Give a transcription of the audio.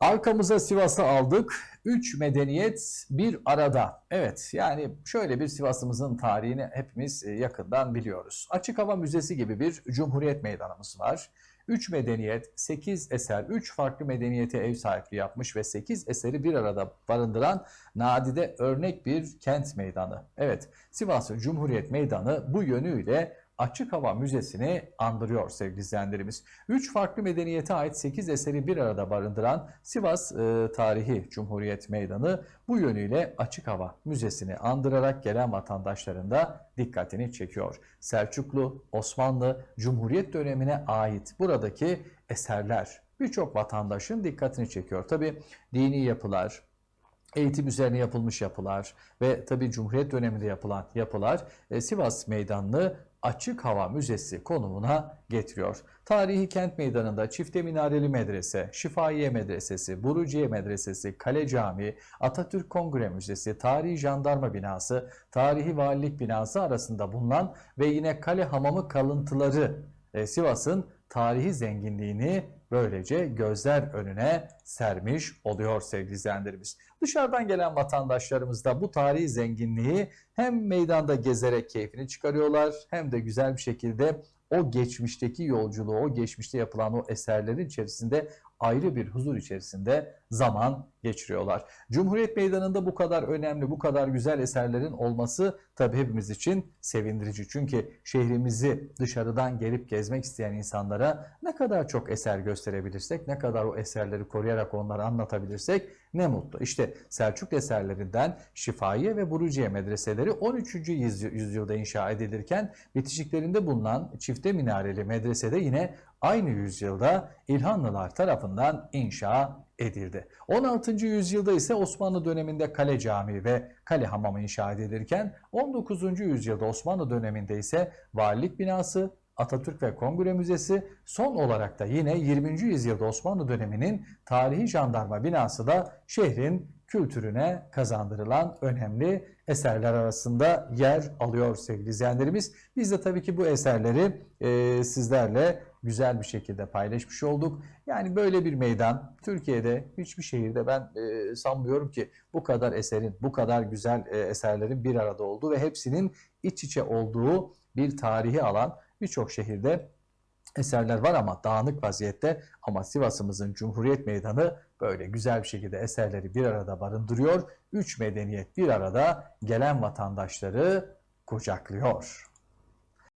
Arkamıza Sivas'ı aldık. Üç medeniyet bir arada. Evet yani şöyle bir Sivas'ımızın tarihini hepimiz e, yakından biliyoruz. Açık Hava Müzesi gibi bir Cumhuriyet Meydanımız var. Üç medeniyet, sekiz eser, üç farklı medeniyete ev sahipliği yapmış ve sekiz eseri bir arada barındıran nadide örnek bir kent meydanı. Evet, Sivas Cumhuriyet Meydanı bu yönüyle Açık Hava Müzesi'ni andırıyor sevgili izleyenlerimiz. Üç farklı medeniyete ait 8 eseri bir arada barındıran Sivas e, Tarihi Cumhuriyet Meydanı bu yönüyle Açık Hava Müzesi'ni andırarak gelen vatandaşların da dikkatini çekiyor. Selçuklu, Osmanlı, Cumhuriyet dönemine ait buradaki eserler birçok vatandaşın dikkatini çekiyor. Tabi dini yapılar, eğitim üzerine yapılmış yapılar ve tabii Cumhuriyet döneminde yapılan yapılar e, Sivas Meydanı'nı açık hava müzesi konumuna getiriyor. Tarihi kent meydanında Çifte Minareli Medrese, Şifahiye Medresesi, Buruciye Medresesi, Kale Camii, Atatürk Kongre Müzesi, Tarihi Jandarma Binası, Tarihi Valilik Binası arasında bulunan ve yine Kale Hamamı kalıntıları e, Sivas'ın tarihi zenginliğini böylece gözler önüne sermiş oluyor sevgili izleyenlerimiz. Dışarıdan gelen vatandaşlarımız da bu tarihi zenginliği hem meydanda gezerek keyfini çıkarıyorlar hem de güzel bir şekilde o geçmişteki yolculuğu, o geçmişte yapılan o eserlerin içerisinde ayrı bir huzur içerisinde zaman geçiriyorlar. Cumhuriyet Meydanı'nda bu kadar önemli, bu kadar güzel eserlerin olması tabii hepimiz için sevindirici. Çünkü şehrimizi dışarıdan gelip gezmek isteyen insanlara ne kadar çok eser gösterebilirsek, ne kadar o eserleri koruyarak onları anlatabilirsek ne mutlu. İşte Selçuk eserlerinden Şifahiye ve Buruciye medreseleri 13. yüzy- yüzyılda inşa edilirken bitişiklerinde bulunan çifte minareli medresede yine aynı yüzyılda İlhanlılar tarafından inşa edildi. 16. yüzyılda ise Osmanlı döneminde Kale Camii ve Kale Hamamı inşa edilirken 19. yüzyılda Osmanlı döneminde ise Valilik Binası, Atatürk ve Kongre Müzesi, son olarak da yine 20. yüzyılda Osmanlı döneminin tarihi jandarma binası da şehrin kültürüne kazandırılan önemli eserler arasında yer alıyor sevgili izleyenlerimiz. Biz de tabii ki bu eserleri e, sizlerle güzel bir şekilde paylaşmış olduk. Yani böyle bir meydan Türkiye'de hiçbir şehirde ben e, sanmıyorum ki bu kadar eserin, bu kadar güzel e, eserlerin bir arada olduğu ve hepsinin iç içe olduğu bir tarihi alan birçok şehirde eserler var ama dağınık vaziyette ama Sivas'ımızın Cumhuriyet Meydanı böyle güzel bir şekilde eserleri bir arada barındırıyor. Üç medeniyet bir arada gelen vatandaşları kucaklıyor.